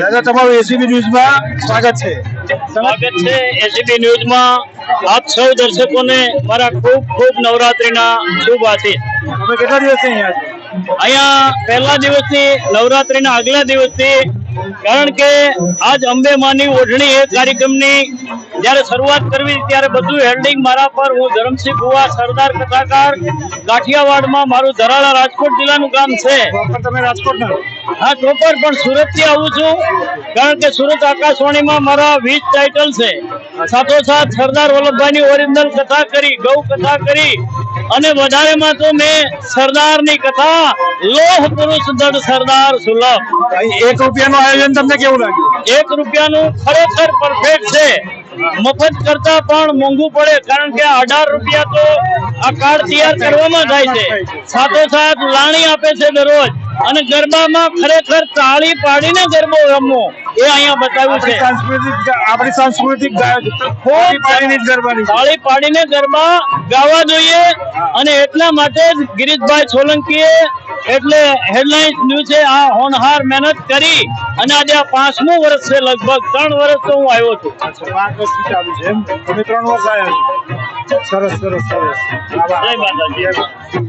દાદા તમારું એસીબી ન્યૂઝમાં સ્વાગત છે. સ્વાગત છે એસીબી ન્યૂઝમાં. આપ સૌ દર્શકોને મારા ખૂબ ખૂબ નવરાત્રીના શુભ આશીષ તમે કેટલા દિવસથી અહીંયા અહીંયા પહેલા દિવસથી નવરાત્રીના આગલા દિવસથી કારણ કે આજ અંબે માની ઓઢણી એ કાર્યક્રમની જ્યારે શરૂઆત કરવી ત્યારે બધું હેલ્ડિંગ મારા પર. હું ધરમસિંહ ભુવા સરદાર કથાકાર કાઠિયાવાડમાં મારું ધરાળા રાજકોટ જિલ્લાનું ગામ છે. તમે રાજકોટના હા ચોપર પણ સુરતથી આવું છું કારણ કે સુરત આકાશવાણીમાં મારા વીસ ટાઇટલ છે. સાથોસાથ સરદાર વલ્લભભાઈની ઓરિજિનલ કથા કરી ગૌ કથા કરી અને વધારેમાં તો મેં સરદારની કથા લોહ પુરુષ દળ સરદાર સુલભ. એક રૂપિયાનું આયોજન તમને કેવું લાગ્યું? એક રૂપિયાનું ખરેખર પરફેક્ટ મફત કરતા પણ મોંઘું પડે કારણ કે અઢાર રૂપિયા તો આ કાર્ડ તૈયાર કરવામાં થાય છે. સાથોસાથ લાણી આપે છે દરરોજ. અને ગરબામાં ખરેખર તાળી પાડીને ગરબો રમવો એ અહીંયા બતાવ્યું છે. આપણી સાંસ્કૃતિક આપણી. તાળી પાડીને ગરબા ગાવા જોઈએ. અને એટલા માટે જ ગિરીશભાઈ સોલંકીએ એટલે હેડલાઇન્સ ન્યૂઝે આ હોનહાર મહેનત કરી. અને આજે આ પાંચમું વર્ષ છે લગભગ ત્રણ વર્ષ તો હું આવ્યો છું. પાંચ વર્ષથી ચાલુ છે એમ? તમે ત્રણ વર્ષ આવ્યા છો? સરસ સરસ સરસ. જય માતાજી.